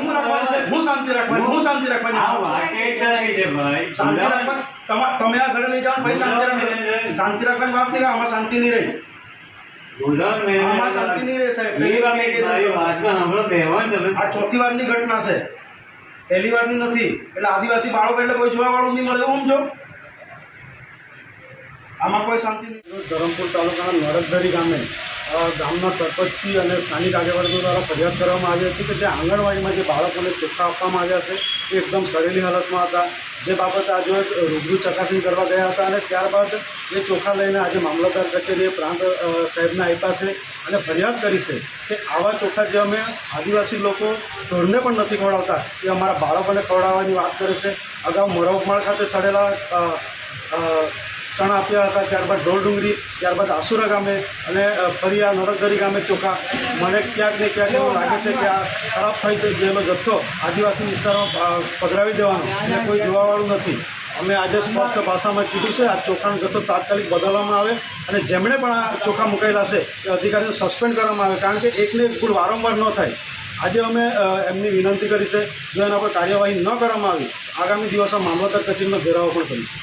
હું રાખવાની છે? હું શાંતિ રાખવાની હું શાંતિ આ રાખવાની વાત એ ચાલી છે શાંતિ રાખવાની? તમે આ ઘરે લઈ જાઓ ભાઈ શાંતિ શાંતિ રાખવાની વાત નહીં આમાં શાંતિ નહીં રહી. આમાં શાંતિ નહીં રહે સાહેબ. પહેલી વાર આ ચોથી વારની ઘટના છે. પહેલી વારની નથી. એટલે આદિવાસી બાળકો એટલે કોઈ જોવા વાળું નહીં મળે સમજો. આમાં કોઈ શાંતિ નહીં. ધરમપુર તાલુકાના નરકધરી ગામે ગામના સરપંચશ્રી અને સ્થાનિક આગેવાનો દ્વારા ફરિયાદ કરવામાં આવી હતી કે જે આંગણવાડીમાં જે બાળકોને ચોખ્ખા આપવામાં આવ્યા છે, એ એકદમ સડેલી હાલતમાં હતા. જે બાબતે આજે રૂબરૂ ચકાસણી કરવા ગયા હતા અને ત્યારબાદ એ ચોખા લઈને આજે મામલતદાર કચેરીએ પ્રાંત સાહેબને આપ્યા છે અને ફરિયાદ કરી છે કે આવા ચોખા જે અમે આદિવાસી લોકો ઢોરને પણ નથી ખવડાવતા, એ અમારા બાળકોને ખવડાવવાની વાત કરે છે. અગાઉ મોરવમાળ ખાતે સડેલા ચણા આપ્યા હતા, ત્યારબાદ ઢોળ ડુંગરી ત્યારબાદ આસુરા ગામે અને ફરી આ નરકદરી ગામે ચોખા. મને ક્યાંક ને ક્યાંક એવું લાગે છે કે આ ખરાબ થઈ ગયેલો જથ્થો આદિવાસી વિસ્તારમાં પધરાવી દેવાનો. અને કોઈ જોવાવાળું નથી. અમે આજે સ્પષ્ટ ભાષામાં કીધું છે, આ ચોખાનો જથ્થો તાત્કાલિક બદલવામાં આવે અને જેમણે પણ આ ચોખા મુકાયેલા છે, એ અધિકારીને સસ્પેન્ડ કરવામાં આવે, કારણ કે એકને એક ભૂલ વારંવાર ન થાય. આજે અમે એમની વિનંતી કરી છે, જો એના પર કાર્યવાહી ન કરવામાં આવી, આગામી દિવસમાં મામલતદાર કચેરીનો ઘેરાવો પણ કરીશું.